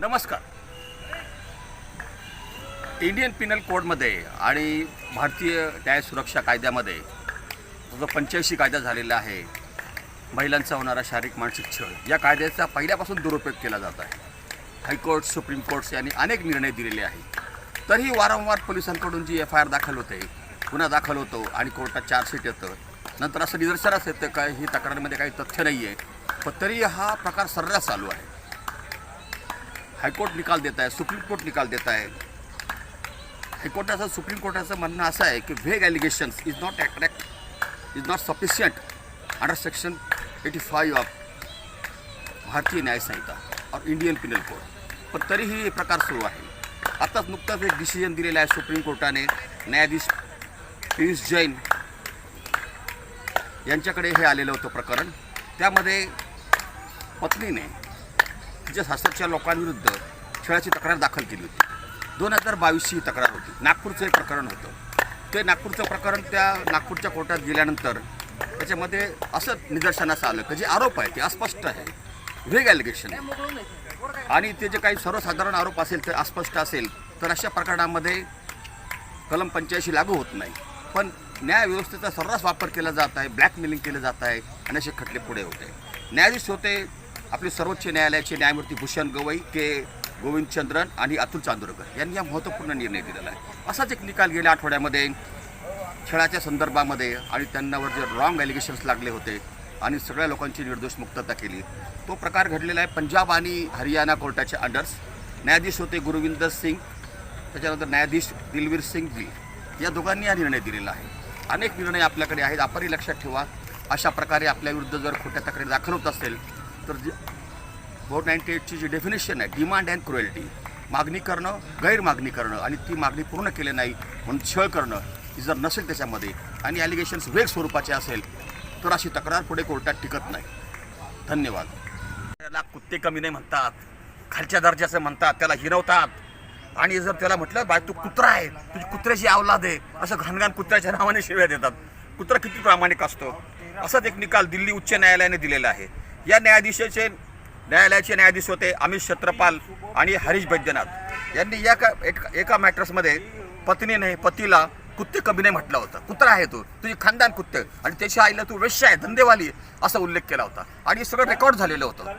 नमस्कार. इंडियन पिनल कोडमध्ये आणि भारतीय न्याय सुरक्षा कायद्यामध्ये जो पंच्याऐंशी कायदा झालेला आहे महिलांचा होणारा शारीरिक मानसिक छळ या कायद्याचा पहिल्यापासून दुरुपयोग केला जात आहे. हायकोर्ट सुप्रीम कोर्ट्स यांनी अनेक निर्णय दिलेले आहेत. तरीही वारंवार पोलिसांकडून जी एफ आय आर दाखल होते गुन्हा दाखल होतो आणि कोर्टात चार्जशीट येतं. नंतर असं निदर्शनास येतं काय ही तक्रारीमध्ये काही तथ्य नाही आहे पण तरी हा प्रकार सर्रास चालू आहे. हायकोर्ट निकाल देत आहे सुप्रीम कोर्ट निकाल देत आहे. हायकोर्टाचं सुप्रीम कोर्टाचं म्हणणं असं आहे की vague allegations is not attract is not sufficient under section eighty five of Bharatiya Nyaya Sanhita और इंडियन पिनल कोड पण तरीही हे प्रकार सुरू आहे. आत्ताच नुकताच एक डिसिजन दिलेलं आहे सुप्रीम कोर्टाने. न्यायाधीश पियुष जैन यांच्याकडे हे आलेलं होतं प्रकरण. त्यामध्ये पत्नीने तिच्या सासरच्या लोकांविरुद्ध छळाची तक्रार दाखल केली होती. दोन हजार बावीसची ही तक्रार होती. नागपूरचं एक प्रकरण होतं. ते नागपूरचं प्रकरण त्या नागपूरच्या कोर्टात गेल्यानंतर त्याच्यामध्ये असं निदर्शनास आलं की जे आरोप आहे ते अस्पष्ट आहे. व्हेग ॲलिगेशन आणि ते जे काही सर्वसाधारण आरोप असेल ते अस्पष्ट असेल तर अशा प्रकरणामध्ये कलम पंच्याऐंशी लागू होत नाही. पण न्यायव्यवस्थेचा सर्रास वापर केला जात आहे ब्लॅकमेलिंग केलं जात आहे आणि असे खटले पुढे होते. न्यायाधीश होते आपले सर्वोच्च न्यायालयाचे न्यायमूर्ती भूषण गवई के. गोविंदचंद्रन आणि अतुल चांदोरकर यांनी हा महत्त्वपूर्ण निर्णय दिलेला आहे. असाच एक निकाल गेल्या आठवड्यामध्ये खेळाच्या संदर्भामध्ये आणि त्यांनावर जे रॉंग ॲलिगेशन्स लागले होते आणि सगळ्या लोकांची निर्दोष मुक्तता केली तो प्रकार घडलेला आहे पंजाब आणि हरियाणा कोर्टाच्या अंडर्स. न्यायाधीश होते गुरुविंदर सिंग त्याच्यानंतर न्यायाधीश दिलवीर सिंग जी या दोघांनी हा निर्णय दिलेला आहे. अनेक निर्णय आपल्याकडे आहेत आपणही लक्षात ठेवा. अशा प्रकारे आपल्याविरुद्ध जर खोट्या तक्रारी दाखल होत असेल तर जी फोर नाईन्टी एटची जी डेफिनेशन आहे डिमांड अँड क्रुएल्टी मागणी करणं गैरमागणी करणं आणि ती मागणी पूर्ण केली नाही म्हणून छळ करणं ही जर नसेल त्याच्यामध्ये आणि ॲलिगेशन्स वेग स्वरूपाचे असेल तर अशी तक्रार पुढे कोर्टात टिकत नाही. धन्यवाद. त्याला कुत्ते कमी नाही म्हणतात खालच्या दर्जाचं म्हणतात त्याला हिरवतात. आणि जर त्याला म्हटलं बाय तू कुत्रा आहे तुझी कुत्र्याची आवलाद आहे असं घनघान कुत्र्याच्या नावाने शिव्या देतात. कुत्रा किती प्रामाणिक असतो? असाच एक निकाल दिल्ली उच्च न्यायालयाने दिलेला आहे. या न्यायाधीशाचे न्यायालयाचे न्यायाधीश होते अमित छत्रपाल आणि हरीश बैद्यनाथ. यांनी या का एक एका मॅटर्समध्ये पत्नीने पतीला कुत्ते कमीने म्हटलं होतं. कुत्रा आहे तू. तुझी खानदान कुत्ते. आणि त्याच्या आईला तू वेश्य आहे धंदेवाली असा उल्लेख केला होता. आणि सगळं रेकॉर्ड झालेलं होतं.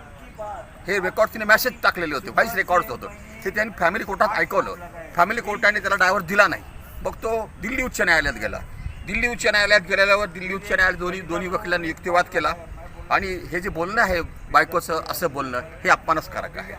हे रेकॉर्ड तिने मेसेज टाकलेले होते व्हाईस रेकॉर्ड होतं. ते त्यांनी फॅमिली कोर्टात ऐकवलं. फॅमिली कोर्टाने त्याला ड्रायव्हर दिला नाही. मग तो दिल्ली उच्च न्यायालयात गेला. दिल्ली उच्च न्यायालयात गेल्यावर दिल्ली उच्च न्यायालय दोन्ही दोन्ही वकिलांनी युक्तिवाद केला. आणि हे जे बोलणं आहे बायकोचं असं बोलणं हे अपमानस्कारक आहे.